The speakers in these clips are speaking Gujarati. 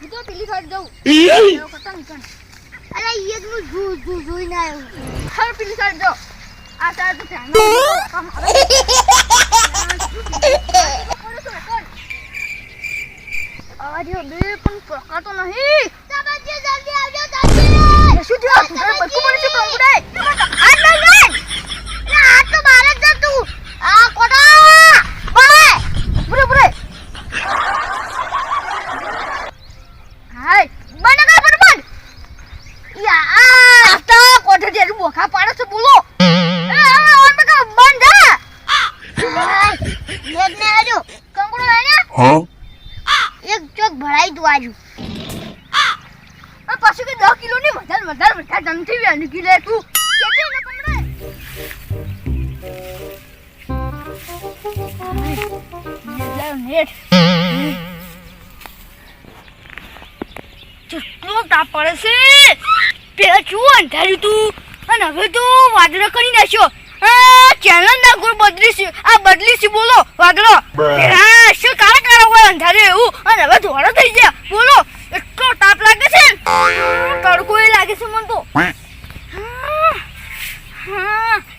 હું તો પેલી સાઈડ જાઉં. અરે એક નું જુ જુ જોઈને આવ્યો. હવે પેલી સાઈડ જાઓ આ સાઈડ તો ધ્યાન રાખજો. કામ આવે. અવાજ બે પણ પકાતો નહીં. તબજ્જો જલ્દી આવજો જલ્દી શું થયું? તું તારે બચકું પડે કંકુડાય હાથ લઈ લે ના હાથ તો બહાર જ જતું આ Huh? એક ચોક ભરાઈ દો આજુ. પાછું કે 10 કિલો ની વધારે વધારે વધારે જમથી બી અનકી લે તું. કેટલી ને કંકુડો નેટ કેટલો તાપ છે. પેલા શું અંધાર્યું તું? અને હવે તો વાદળો કરી નાખ્યો. ચેનલ ના ગુણ બદલીશું. આ બદલીશું બોલો વાદળો. હા શું કાળા કાળા હોય અંધારે એવું? અને હવે ધોળો થઈ ગયા. બોલો એટલો તાપ લાગે છે તડકો એ લાગે છે મને તો.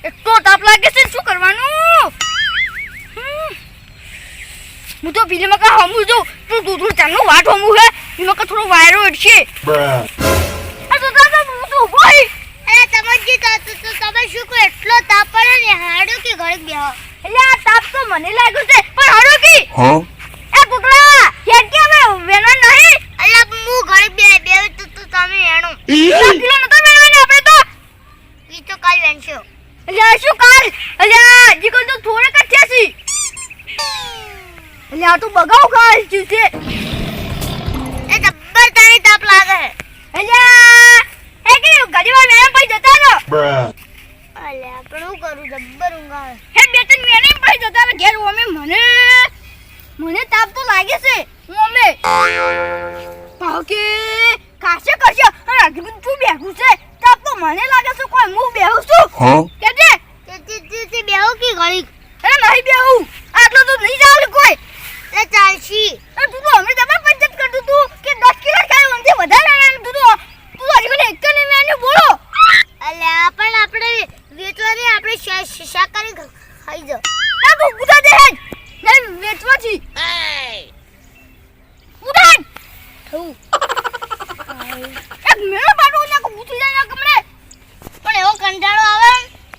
એટલો તાપ લાગે છે શું કરવાનું? હું તો બીજી મકા હમું છું. તું દૂધ ચાલનું વાટ હમું હે. એમાં થોડો વાયરો અડશે. અરે તમજી તો તમે શું કહો? એટલો તાપ પડે ને હાડું કે ઘડીક બેહો. એટલે આ તાપ તો મને લાગ્યું છે પણ હાડું કે? એ કુકડા કે કે મે વેનો નહીં. એટલે હું ઘડીક બે બે તો તો તમે એણો કિલો ન તો નતો વેણવાનો આપણે તો. ઈ તો કાલ વેનશો એટલે શું કાલ? એટલે જીકો તો થોડે કચ્યા છી એટલે આ તો બગાવ કાલ છે. એ જબ્બર તારી તાપ લાગે એટલે હે કે ગરીબા જતા રહો. અલે આપણે કરું જબ્બર ઊંઘ હે બે ત્રણ વેણે પછી જતા રહો. ઘેર અમે મને મને તાપ તો લાગે છે. હું અમે ભાવ કે કાશે કરશે અને આગળ બધું બેહું છે. તાપ તો મને લાગે છે કોઈ હું બેહું છું? કે છે તે તે તે તે બેહો કે ઘડીક? અરે નહીં બેહું. આટલો તો નહીં જાવ કોઈ. એ ચાલશી. તું તો હમણાં જબર પંચત કરતું તું કે દસ કિલો ખાય મને વધારે તું તો મને એક ને મેં બોલો. અલે પણ આપણે વેચવાની આપણે શા- શા- ખાઈ જાઓ. આ તું દે હેડ. વેચવા છી ગુદા હેડ એક મેળો પાડો ને કો પૂછી જાય ના કમરે. પણ એવો કંટાળો આવે.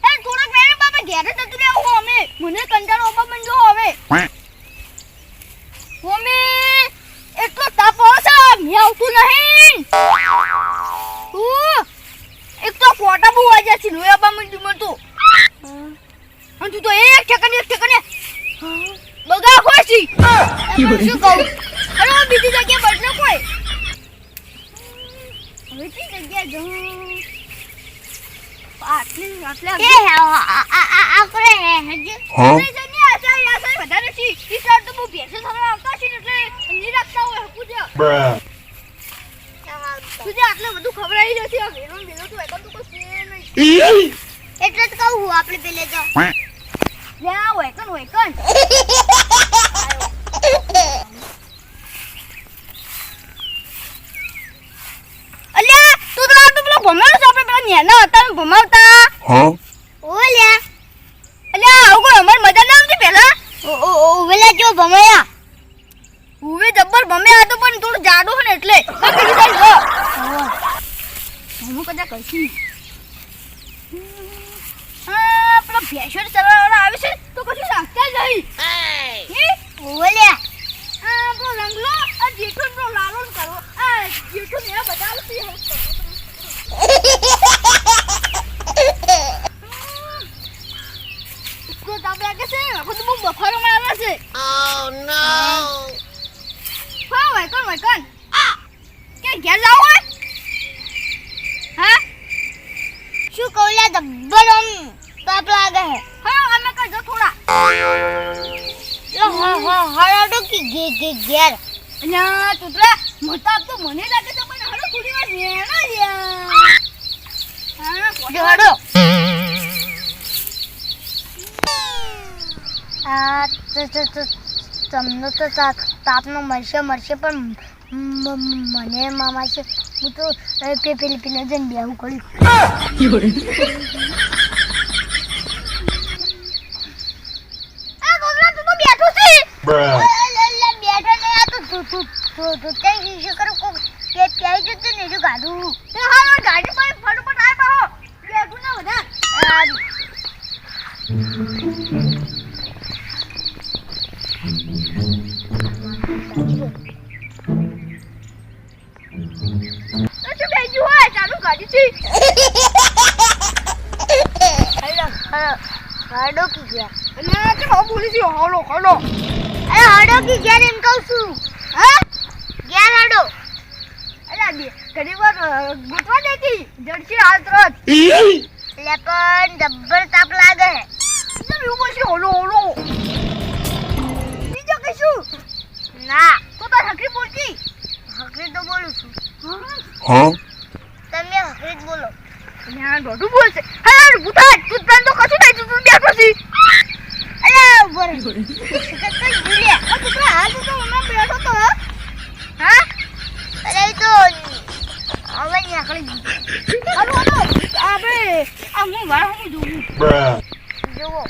એ થોડોક મેળો બાપા ઘેરે જતું રહેવું અમે. મને કંટાળો આવવા મંડ્યો હવે મમ્મી એટલો તાપ આવશે મેં આવતું નહીં. કોટા બહુ વાજ્યા છે લોયા બા મંડી મન તો. અને તું તો એક ઠેકાને એક ઠેકાને બગા એમાં શું કહું? અરે હું બીજી જગ્યાએ બદલો કોઈ હવે કઈ જગ્યાએ જવું આટલી આટલા એ આપણે વધારે છે ઈ સાઈડ તો બહુ ભેંસો થવા આવતા છે ને એટલે નિરાક્ષા રાખતા હોય પૂજા Bruh. તુજે આટલે બધું ખબર નથી આ વેરો વેરો તો એકમ તો કોઈ નહીં એટલે જ કહું હું આપણે પેલે તો. Quack. વેકન વેકન અલ્યા તું તો આ તો પેલો ભમાડો છો આપણે પેલા નેના હતા ને ભમાવતા. Huh? ઓલ્યા અલ્યા આવું કોઈ અમાર મજા ના આવતી ઓ, ઓવેલા જો ભમાયા. ઉવે જબ્બર ભમે આ તો પણ થોડું જાડો ને એટલે. પેલી હું કદાચ કહીશ પેલા ભેંસો ચલાવવાળા આવે છે તો કશું સાંભળતા જ નહીં હે? ઓલ્યા આ પેલો રંગલો આ જેઠો ને પેલો લાલો ને કરો આ જેઠો ને બતાવું એટલો તાપ લાગે છે આખો તો બહુ બફારો મારે છે Oh no હા વૈકન વૈકન કે ઘેર જાવ હોય હા શું કહું લ્યા જબ્બર આમ તાપ લાગે હે હા અમે કરજો થોડા લો હા હા તો કે ગે ગે ગેર અલ્યા તોતરા મોટા તો મને લાગે તો પણ હળો થોડી વાર વેણા લ્યા હા જો હળો આ તો તો તો તમને તો તાપનો મળશે મળશે પણ મને મામા છે હું તો પેલી પેલા જઈને બેહું કર્યું આ ગોગલા તું તો બેઠો છે. Bruh. અલે, હાલો અરે હડો કી ગેર એમ કહું છું. હા? ગેર હડો. અરે બે ઘણી વાર અ, ગોતવા દેતી જડશે હાલ તરત એટલે પણ જબ્બર તાપ લાગે. હે એકદમ એવું બોલશે હોલો હોલો બીજો કશું? ના. તો તાર હકરી બોલતી. હકરી તો બોલું છું. હા? તમે હકરી જ બોલો. ના દોઢું બોલશે. હા ભૂતા તું તો કશું નહીં તું બેઠો છી રહે કઈ ભૂલે તું તો હાલ તું હમણાં બેઠો તો હા? અરે તો હવે નીકળી હાલો હાલો આપણે આ હું વાર હું જોઉં. જુઓ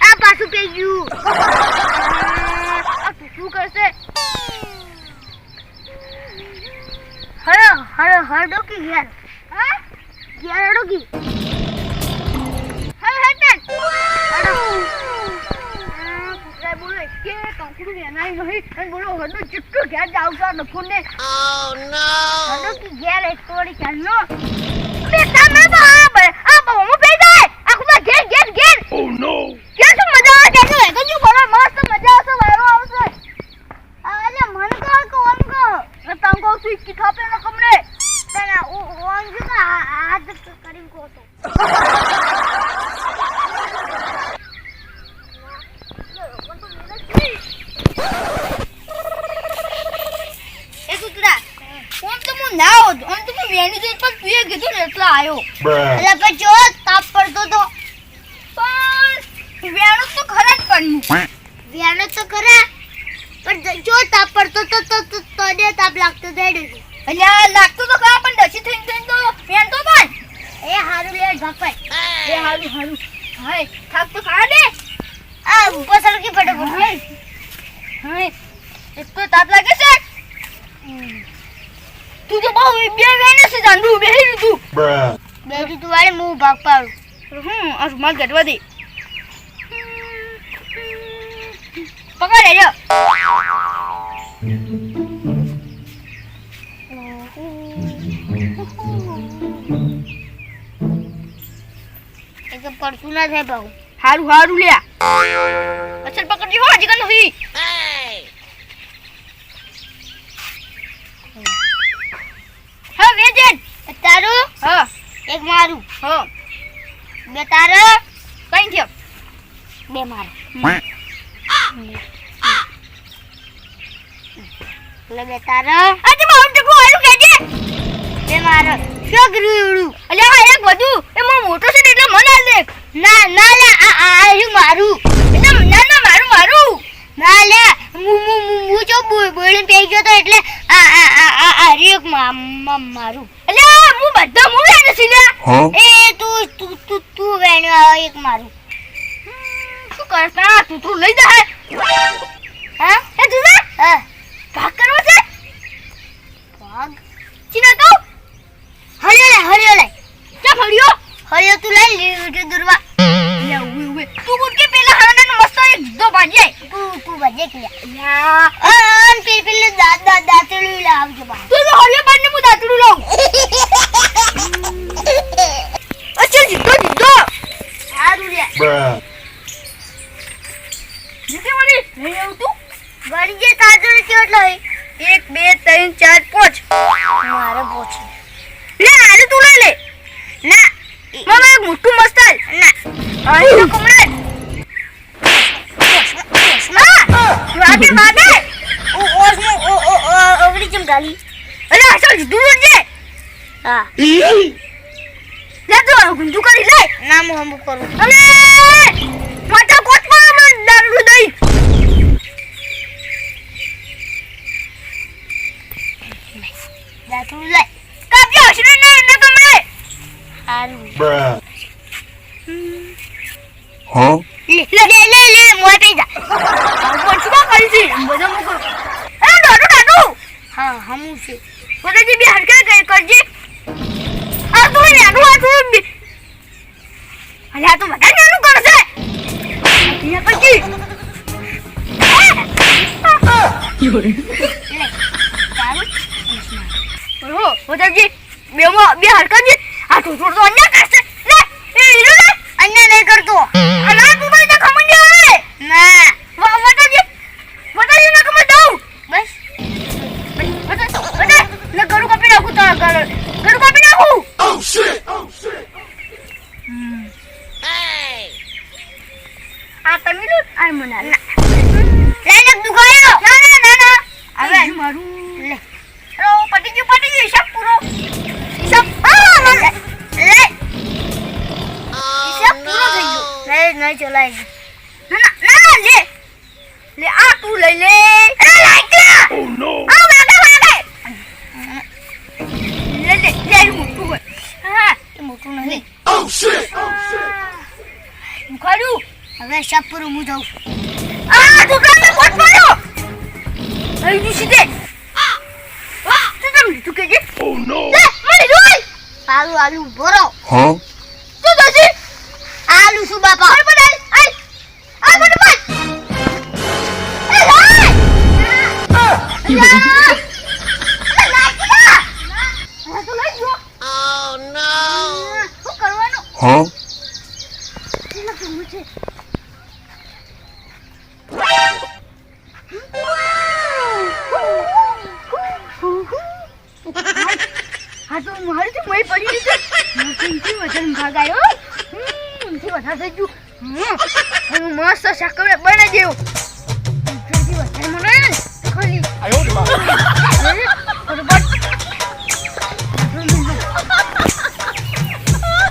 આ પાછું પી ગયું આ શું કરશે હરો હરો હરડો કી ઘેર હા ઘેર હરડો કી કે કંકડું વેનાય નહીં અને બોલો હડો ચિટ્ટો ઘેર જાવ છો નખું ને હરડો કી ઘેર એક તોડી ચાલો બે તમે બરાબર આ બહુ હું પે જાય આખું તો ઘેર ઘેર ઘેર Oh no! ઘેર શું મજા આવે ઘેર શું હેગો બોલો મસ્ત મજા આવશે વાયરો આવશે અરે મન કહો કે ઓમ કહો ને તમ કહું છું કી થાપે ન કમરે તને ઓ- ઓમ જો કે આ- હાથ કરીને કહો તો એ કૂતરા ઓમ તો હું ના હોત. આમ તો મેનેજર પર તુએ કીધું ને એટલે આવ્યો એટલે પછી જો તાપ પડતો તો. પણ વેણું તો ખરા જ પડ્યું વ્યાનો તો ખરા પણ જો તાપ પડતો તો તો તો તને તાપ લાગતો થઈ એટલે આ લાગતું તો ખરા પણ દસી થઈને થઈને તો વેણ તો પણ. એ હારું લે ભાઈ એ હારું હારું. હાય થાક તો ખરા દે આ ઉપર સરકી પડે હાય. હાય. એક તો તાપ લાગે છે? તું તો બહુ બે વેને છે જાંડુ બે તું. બે તું વાળી હું ભાગ પાડું. હમ આ રૂમાલ ઘટવા દે પકડ લેજો એ તો પડતું ના થાય ભાવ. હારું હારું લ્યા. અસલ પકડજો હો હજી કન નથી હા વેજેન તારું? હા. એક મારું. હા. બે તારા? કઈ થયો? બે મારા. એટલે બે તારા. આજે મારું ટકું કે કેજે બે મારો. શું કર્યું અલ્યા આ એક વધુ એ મો મોટો છે એટલે મને આલ દે ના ના લે આ આ રહ્યું મારું. એટલે ના ના મારું મારું. ના લે મુ મુ મુ હું જો બોલ પેઈ ગયો તો એટલે આ આ આ આ એક મા- મા- મારું. હું બધા હું વેણે છે ને? એ તું તું તું તું વેણ્યો આ એક મારું. શું કરે તા તું તું લઈ જા હા. એ તું જા હા ભાગ કરવો છે? ભાગ? ચીના કહું હરિયો લે હરિયો લે ક્યાં ફળ્યો? હરિયો તું લઈ લીધું દુર્વા. લે ઉવે ઉવે. તું ઉઠ કે પેલા હારાને મસ્ત એક દો ભાજે તું તું ભજે કે યા અન પેલ પેલ દાદ દાદ દાતેલું લે આવજો બા. તું હરિયો બારને હું દાતડું લઉં. kumasal na ay kumlan વાગે વાગે ઓ ઓસ નો ઓ ઓ ઓવડી કેમ ગાલી? અરે અસલ દૂર જે હા. લે તો ગુંજુ કરી લે. ના મો હમ કરું. અરે માતા કોટમાં મન દારૂ દઈ. દારૂ લે. કાપ્યો શ્રી ના ના કમરે હારું. કરી છે? બધા મુકો. હા બે હરકે ગઈ કરજે. આ તો ને આડું આ તો કરશે. કરતો અલા તો એને ખમણ આવે? ના. વા બધાજી બધાજી ને ખમણ દઉં. બસ. બધા બધા ને ગળું કાપી નાખું તો ગળું ગળું કાપી નાખું. Oh shit! Oh shit! આ તમે લો આ મને લઈ લે દુખાયો ના ના ના ના. હવે. મારું. લે. રો પટી ગયું પટી ગયું. હિસાબ પૂરો. નહીં નહીં ચલાય ના ના ના ના લે. લે આ તું લઈ લે. એ લાઈક લે Oh no! આ વાગે વાગે લે લે લે મોટું હોય. હા એ મોટું નહીં. Oh shit! Oh મુખાડું હવે શપર હું જાઉં આ દુકાનને પોટ પડ્યો? અહીં તું સીધે તું. કેમ લીધું કે જે? Oh no! લે મળી જોઈ. આલુ આલુ ભરો. Huh? કેટલા કરવું છે? હા તો મારે તો મય પડી ગયું છે. એમથી વધારે ભાગ આવ્યો થી વધારે થઈ ગયું. મસ્ત સાકરે બને જેવું થી વધારે મને ખોલી. આયો